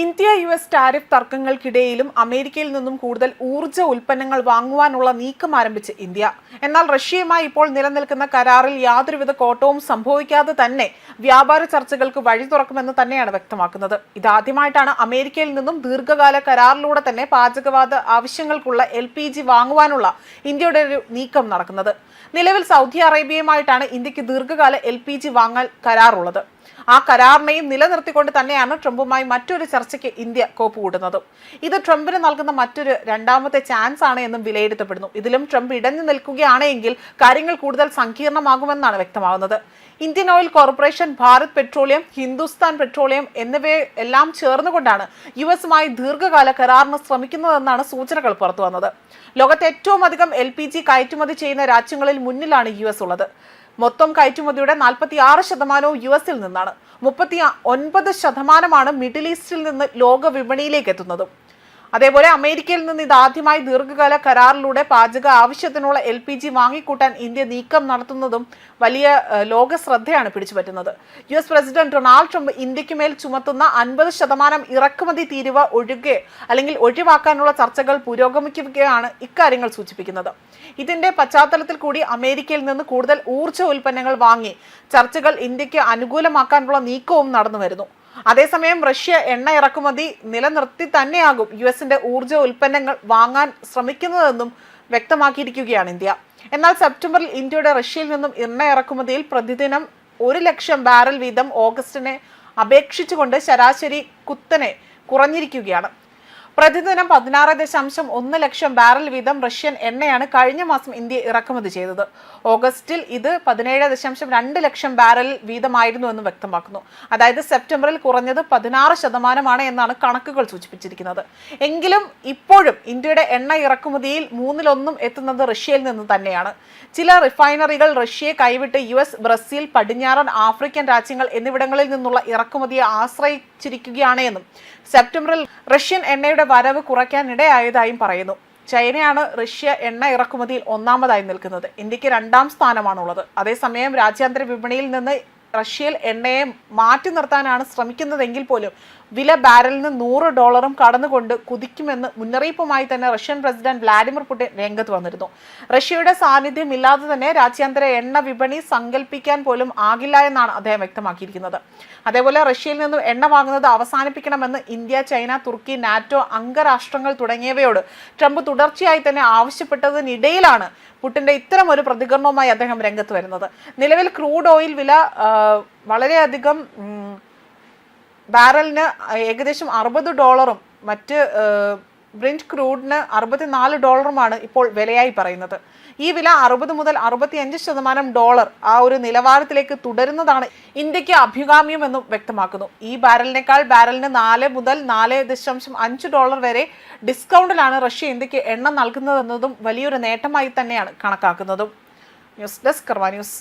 India U S tariff തർക്കങ്ങൾക്കിടയിലും അമേരിക്കയിൽ നിന്നും കൂടുതൽ ഊർജ ഉൽപ്പന്നങ്ങൾ വാങ്ങുവാനുള്ള നീക്കം ആരംഭിച്ച് ഇന്ത്യ. എന്നാൽ റഷ്യയുമായി ഇപ്പോൾ നിലനിൽക്കുന്ന കരാറിൽ യാതൊരുവിധ കോട്ടവും സംഭവിക്കാതെ തന്നെ വ്യാപാര ചർച്ചകൾക്ക് വഴി തുറക്കുമെന്ന് തന്നെയാണ് വ്യക്തമാക്കുന്നത്. ഇതാദ്യമായിട്ടാണ് അമേരിക്കയിൽ നിന്നും ദീർഘകാല കരാറിലൂടെ തന്നെ പാചകവാത ആവശ്യങ്ങൾക്കുള്ള എൽ പി ജി വാങ്ങുവാനുള്ള ഇന്ത്യയുടെ ഒരു നീക്കം നടക്കുന്നത്. നിലവിൽ സൗദി അറേബ്യയുമായിട്ടാണ് ഇന്ത്യയ്ക്ക് ദീർഘകാല എൽ പി ജി വാങ്ങാൻ കരാറുള്ളത്. ആ കരാറിനെയും നിലനിർത്തിക്കൊണ്ട് തന്നെയാണ് ട്രംപുമായി മറ്റൊരു ചർച്ചയ്ക്ക് ഇന്ത്യ കോപ്പ് കൂടുന്നത്. ഇത് ട്രംപിന് നൽകുന്ന മറ്റൊരു രണ്ടാമത്തെ ചാൻസ് ആണ് എന്നും വിലയിരുത്തപ്പെടുന്നു. ഇതിലും ട്രംപ് ഇടഞ്ഞു നിൽക്കുകയാണെങ്കിൽ കാര്യങ്ങൾ കൂടുതൽ സങ്കീർണമാകുമെന്നാണ് വ്യക്തമാകുന്നത്. Indian Oil Corporation Bharat Petroleum Hindustan Petroleum എന്നിവയെ എല്ലാം ചേർന്നുകൊണ്ടാണ് യു എസുമായി ദീർഘകാല കരാറിന് ശ്രമിക്കുന്നതെന്നാണ് സൂചനകൾ പുറത്തുവന്നത്. ലോകത്തെ ഏറ്റവും അധികം എൽ പി ജി കയറ്റുമതി ചെയ്യുന്ന രാജ്യങ്ങളിൽ മുന്നിലാണ് യു എസ് ഉള്ളത്. മൊത്തം കയറ്റുമതിയുടെ നാൽപ്പത്തി ആറ് ശതമാനവും യു എസിൽ നിന്നാണ്. മുപ്പത്തി ഒൻപത് ശതമാനമാണ് മിഡിൽ ഈസ്റ്റിൽ നിന്ന് ലോക വിപണിയിലേക്ക് എത്തുന്നതും. അതേപോലെ അമേരിക്കയിൽ നിന്ന് ഇതാദ്യമായി ദീർഘകാല കരാറിലൂടെ പാചക ആവശ്യത്തിനുള്ള എൽ പി ജി വാങ്ങിക്കൂട്ടാൻ ഇന്ത്യ നീക്കം നടത്തുന്നതും വലിയ ലോക ശ്രദ്ധയാണ് പിടിച്ചുപറ്റുന്നത്. U S president Donald Trump ഇന്ത്യയ്ക്ക് മേൽ ചുമത്തുന്ന അൻപത് ശതമാനം ഇറക്കുമതി തീരുവ ഒഴികെ അല്ലെങ്കിൽ ഒഴിവാക്കാനുള്ള ചർച്ചകൾ പുരോഗമിക്കുകയാണ് ഇക്കാര്യങ്ങൾ സൂചിപ്പിക്കുന്നത്. ഇതിന്റെ പശ്ചാത്തലത്തിൽ കൂടി അമേരിക്കയിൽ നിന്ന് കൂടുതൽ ഊർജ ഉൽപ്പന്നങ്ങൾ വാങ്ങി ചർച്ചകൾ ഇന്ത്യയ്ക്ക് അനുകൂലമാക്കാനുള്ള നീക്കവും നടന്നു വരുന്നു. അതേസമയം റഷ്യ എണ്ണ ഇറക്കുമതി നിലനിർത്തി തന്നെയാകും യു എസിന്റെ ഊർജ ഉൽപ്പന്നങ്ങൾ വാങ്ങാൻ ശ്രമിക്കുന്നതെന്നും വ്യക്തമാക്കിയിരിക്കുകയാണ് ഇന്ത്യ. എന്നാൽ സെപ്റ്റംബറിൽ ഇന്ത്യയുടെ റഷ്യയിൽ നിന്നും എണ്ണ ഇറക്കുമതിയിൽ പ്രതിദിനം ഒരു ലക്ഷം ബാരൽ വീതം ഓഗസ്റ്റിനെ അപേക്ഷിച്ചുകൊണ്ട് ശരാശരി കുത്തനെ കുറഞ്ഞിരിക്കുകയാണ്. പ്രതിദിനം പതിനാറ് ദശാംശം ഒന്ന് ലക്ഷം ബാരൽ വീതം റഷ്യൻ എണ്ണയാണ് കഴിഞ്ഞ മാസം ഇന്ത്യ ഇറക്കുമതി ചെയ്തത്. ഓഗസ്റ്റിൽ ഇത് പതിനേഴ് ദശാംശം രണ്ട് ലക്ഷം ബാരൽ വീതമായിരുന്നു എന്ന് വ്യക്തമാക്കുന്നു. അതായത് സെപ്റ്റംബറിൽ കുറഞ്ഞത് പതിനാറ് ശതമാനമാണ് എന്നാണ് കണക്കുകൾ സൂചിപ്പിച്ചിരിക്കുന്നത്. എങ്കിലും ഇപ്പോഴും ഇന്ത്യയുടെ എണ്ണ ഇറക്കുമതിയിൽ മൂന്നിലൊന്നും എത്തുന്നത് റഷ്യയിൽ നിന്ന് തന്നെയാണ്. ചില റിഫൈനറികൾ റഷ്യയെ കൈവിട്ട് യു എസ് ബ്രസീൽ പടിഞ്ഞാറൻ ആഫ്രിക്കൻ രാജ്യങ്ങൾ എന്നിവിടങ്ങളിൽ നിന്നുള്ള ഇറക്കുമതിയെ ആശ്രയിച്ചിരിക്കുകയാണ് എന്നും സെപ്റ്റംബറിൽ റഷ്യൻ എണ്ണയുടെ വരവ് കുറയ്ക്കാനിടയായതായും പറയുന്നു. ചൈനയാണ് റഷ്യ എണ്ണ ഇറക്കുമതിയിൽ ഒന്നാമതായി നിൽക്കുന്നത്. ഇന്ത്യയ്ക്ക് രണ്ടാം സ്ഥാനമാണുള്ളത്. അതേസമയം രാജ്യാന്തര വിപണിയിൽ നിന്ന് റഷ്യയിൽ എണ്ണയെ മാറ്റി നിർത്താനാണ് ശ്രമിക്കുന്നതെങ്കിൽ പോലും വില ബാരലിന് നൂറ് ഡോളറും കടന്നുകൊണ്ട് കുതിക്കുമെന്ന് മുന്നറിയിപ്പുമായി തന്നെ റഷ്യൻ പ്രസിഡന്റ് വ്ലാഡിമിർ പുടിൻ രംഗത്ത് വന്നിരുന്നു. റഷ്യയുടെ സാന്നിധ്യം ഇല്ലാതെ തന്നെ രാജ്യാന്തര എണ്ണ വിപണി സങ്കല്പിക്കാൻ പോലും ആകില്ല എന്നാണ് അദ്ദേഹം വ്യക്തമാക്കിയിരിക്കുന്നത്. അതേപോലെ റഷ്യയിൽ നിന്നും എണ്ണ വാങ്ങുന്നത് അവസാനിപ്പിക്കണമെന്ന് ഇന്ത്യ ചൈന തുർക്കി നാറ്റോ അംഗരാഷ്ട്രങ്ങൾ തുടങ്ങിയവയോട് ട്രംപ് തുടർച്ചയായി തന്നെ ആവശ്യപ്പെട്ടതിനിടയിലാണ് പുടിന്റെ ഇത്തരം ഒരു പ്രതികരണവുമായി അദ്ദേഹം രംഗത്ത് വരുന്നത്. നിലവിൽ ക്രൂഡ് ഓയിൽ വില വളരെയധികം ബാരലിന് ഏകദേശം അറുപത് ഡോളറും മറ്റ് ബ്രിഞ്ച് ക്രൂഡിന് അറുപത്തിനാല് ഡോളറുമാണ് ഇപ്പോൾ വിലയായി പറയുന്നത്. ഈ വില അറുപത് മുതൽ അറുപത്തിയഞ്ച് ശതമാനം ഡോളർ ആ ഒരു നിലവാരത്തിലേക്ക് തുടരുന്നതാണ് ഇന്ത്യയ്ക്ക് അഭികാമ്യമെന്നും വ്യക്തമാക്കുന്നു. ഈ ബാരലിനേക്കാൾ ബാരലിന് നാല് മുതൽ നാല് ദശാംശം അഞ്ച് ഡോളർ വരെ ഡിസ്കൗണ്ടിലാണ് റഷ്യ ഇന്ത്യയ്ക്ക് എണ്ണ നൽകുന്നതെന്നതും വലിയൊരു നേട്ടമായി തന്നെയാണ് കണക്കാക്കുന്നതും. News desk Karva news.